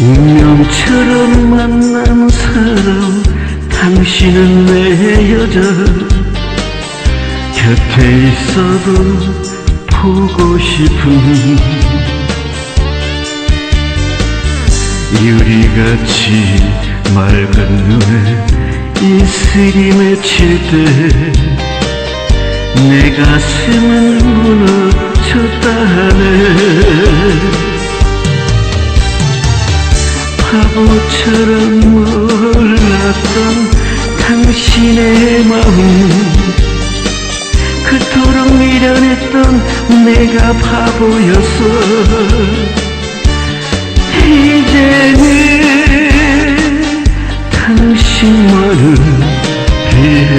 운명처럼 만난 사람 당신은 내 여자. 곁에 있어도 보고 싶은 유리같이 맑은 눈에 이슬이 맺힐 때 내 가슴은 무너졌다네 바보처럼 몰랐던 당신의 마음 그토록 미련했던 내가 바보였어. 이제는 당신만을 위해.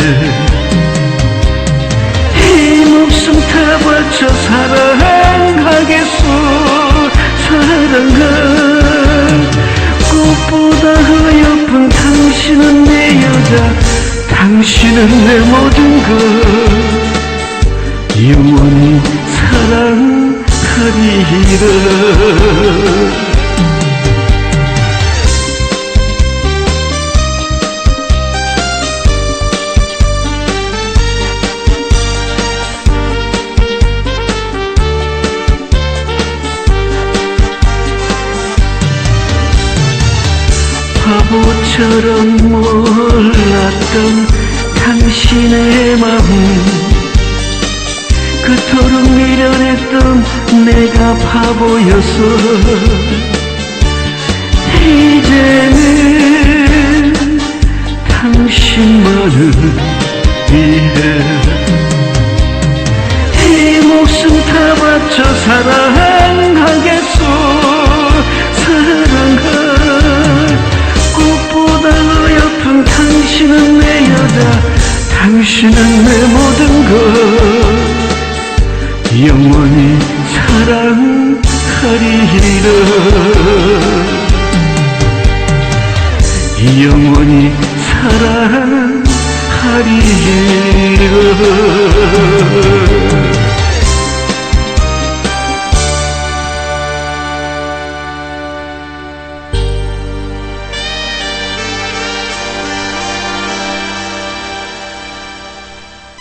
이 목숨 다 바쳐 사랑하겠소 당신은 내 모든 것. 영원히 사랑하리라 바보처럼 몰랐던 당신의 마음 그토록 미련했던 내가 바보였어. 이제는 당신만을 위해. 이 목숨 다 바쳐 사랑하겠소. 사랑하 꽃보다 어여쁜 당신은 내 여자 당신은 내 모든 것. 영원히 사랑하리라. 영원히 사랑하리라